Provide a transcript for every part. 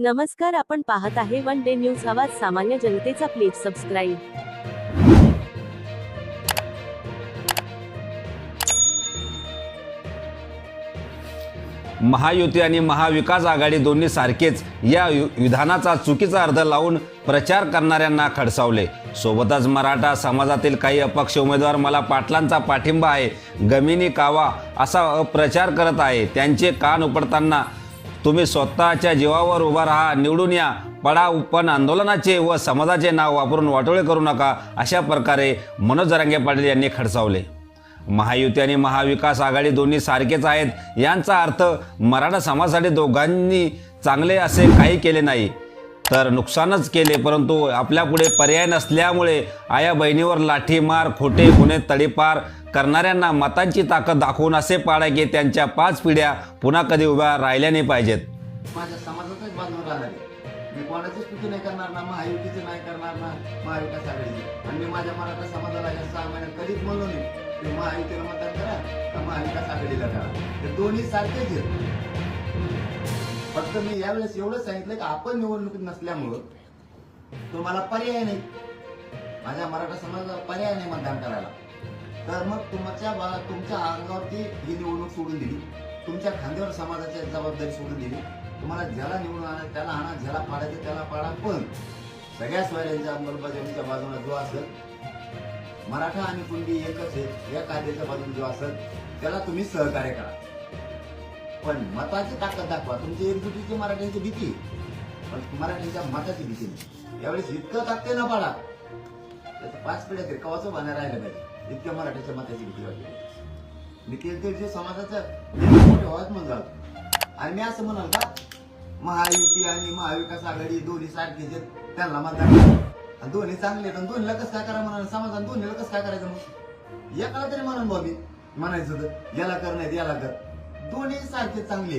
नमस्कार आपण पाहत आहे वन डे न्यूज आवाज सामान्य जनतेचा प्लीज सबस्क्राईब महायुती आणि महाविकास आघाडी दोन्ही सारखेच या विधानाचा चुकीचा अर्थ लावून प्रचार करणाऱ्यांना खडसावले. सोबतच मराठा समाजातील काही अपक्ष उमेदवार मला पाटलांचा पाठिंबा आहे. गमिनी कावा असा प्रचार करत आहे. त्यांचे कान उपडताना तुम्ही स्वतःच्या जीवावर उभा राहा निवडून या. पडा पण आंदोलनाचे व समाजाचे नाव वापरून वाटोळे करू नका अशा प्रकारे मनोज जरांगे पाटील यांनी खडसावले. महायुती आणि महाविकास आघाडी दोन्ही सारखेच आहेत. यांचा अर्थ मराठा समाजासाठी दोघांनी चांगले असे काही केले नाही. तर नुकसानच केले परंतु आपल्यापुढे पर्याय नसल्यामुळे आया बहिणीवर लाठीमार खोटे गुन्हे तडीपार करणाऱ्यांना मतांची ताकद दाखवून असे पाडा की त्यांच्या पाच पिढ्या पुन्हा कधी उभ्या राहिल्या नाही पाहिजेत. माझ्या समाजाचाच बांधून राहणार मी कोणाचीच स्तुती नाही करणार ना महायुतीची नाही करणार ना महाविकास आघाडीची. आणि मी माझ्या मराठा समाजाला या सहा महिन्यात कधीच म्हणलो नाही की महायुतीला मतदान करा का महाविकास आघाडीला करा. हे दोन्ही सारखेच आहेत. फक्त मी यावेळेस एवढं सांगितलं की आपण निवडणुकीत नसल्यामुळं तुम्हाला पर्याय नाही. माझ्या मराठा समाजाला पर्याय नाही मतदान करायला. तर मग तुमच्या बा- तुमच्या अंगावरती ही निवडणूक सोडून दिली. तुमच्या खांद्यावर समाजाची जबाबदारी सोडून दिली. तुम्हाला ज्याला निवडून आणा त्याला आणा ज्याला पाडायचं त्याला पाडा. पण सगळ्या स्वाऱ्यांच्या अंमलबजावणीच्या बाजूला जो असेल मराठा आणि कुणबी एकच आहे या कायद्याच्या बाजूला जो असेल त्याला तुम्ही सहकार्य करा. पण मताची ताकद दाखवा. तुमची एकजुटीची मराठ्यांची भीती पण मराठ्यांच्या मताची भीती नाही. यावेळेस इतकं ताकते न पाडा त्याचं पाच पिढ्या तरी कवाचं बाहेर राहिलं पाहिजे. इतक्या मराठ्याच्या मताची भीती वाटली. मी तेल समाजाचं मोठे व्हावंच म्हणून आणि मी असं म्हणाल का? महायुती आणि महाविकास आघाडी दोन्ही सारखेच आहेत त्यांना मतदान आणि दोन्ही चांगले आहेत. आणि दोन्हीला कसं काय करा म्हणाल समाजाने दोन्हीला कसं काय करायचं मग? एकाला तरी म्हणून बाबी म्हणायचं होतं याला कर नाही याला कर. दोन्ही सारखे चांगले.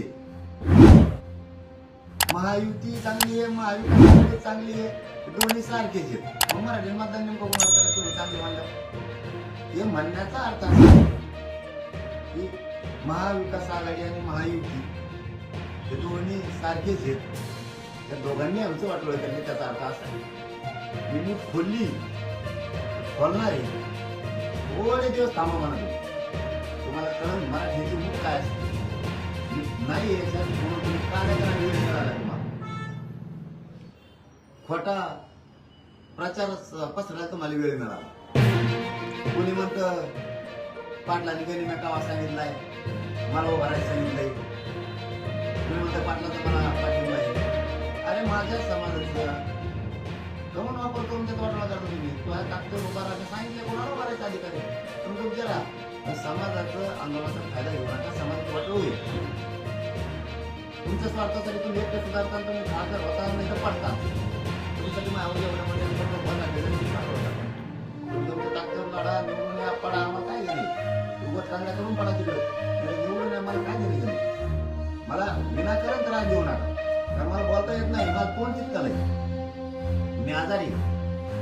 महायुती चांगली आहे महायुती चांगली आहे दोन्ही सारखेच आहेत. मग मराठी मतदान नेमकं कोणाला करायचं? तुम्ही चांगले म्हणलं हे म्हणण्याचा अर्थ असा की महाविकास आघाडी आणि महायुती हे दोन्ही सारखेच आहेत. त्या दोघांनी आमचं वाटलं त्यांनी त्याचा अर्थ असा की मी खोलली खोलणार आहे. थोडे दिवस थांबा म्हणा तुम्हाला कळण मराठीची मुख काय असते. नाही खोटा प्रचार पसरायला तुम्हाला वेळ मिळाला. कोणी म्हणतं पाटलांनी गनिम्या कावा सांगितलाय. मला उभारायला सांगितलंय. कोणी म्हणतं पाटलाचा मला पाठिंबा आहे. अरे माझ्या समाजाचं गमन वापर करून त्यात वाटला करतो तुम्ही. तुला ताकद उभा राहायला सांगितलं कोणाला उभारायचं अधिकारी? तुम्ही तुमच्या समाजाचं आंदोलनाचा फायदा घेऊ नका समाजाचं वाटलं होईल. तुमच्या स्वार्थासाठी तुम्ही एकटं सुधारता तुम्ही आजार होता नाही तर पडता तुमच्यासाठी मग माझ्यावर एवढ्या म्हणजे भर लागलेलं तुमच्या ताकदीवर लढा निवडून या पडा आम्हाला काय झाली उभं चांगल्या करून पडा तिकडे. निवडून या मला काय दिली तुम्ही मला विनाकारण त्रास देऊ नका. कारण मला बोलता येत नाही मला कोण चित्तलंय मी आजारी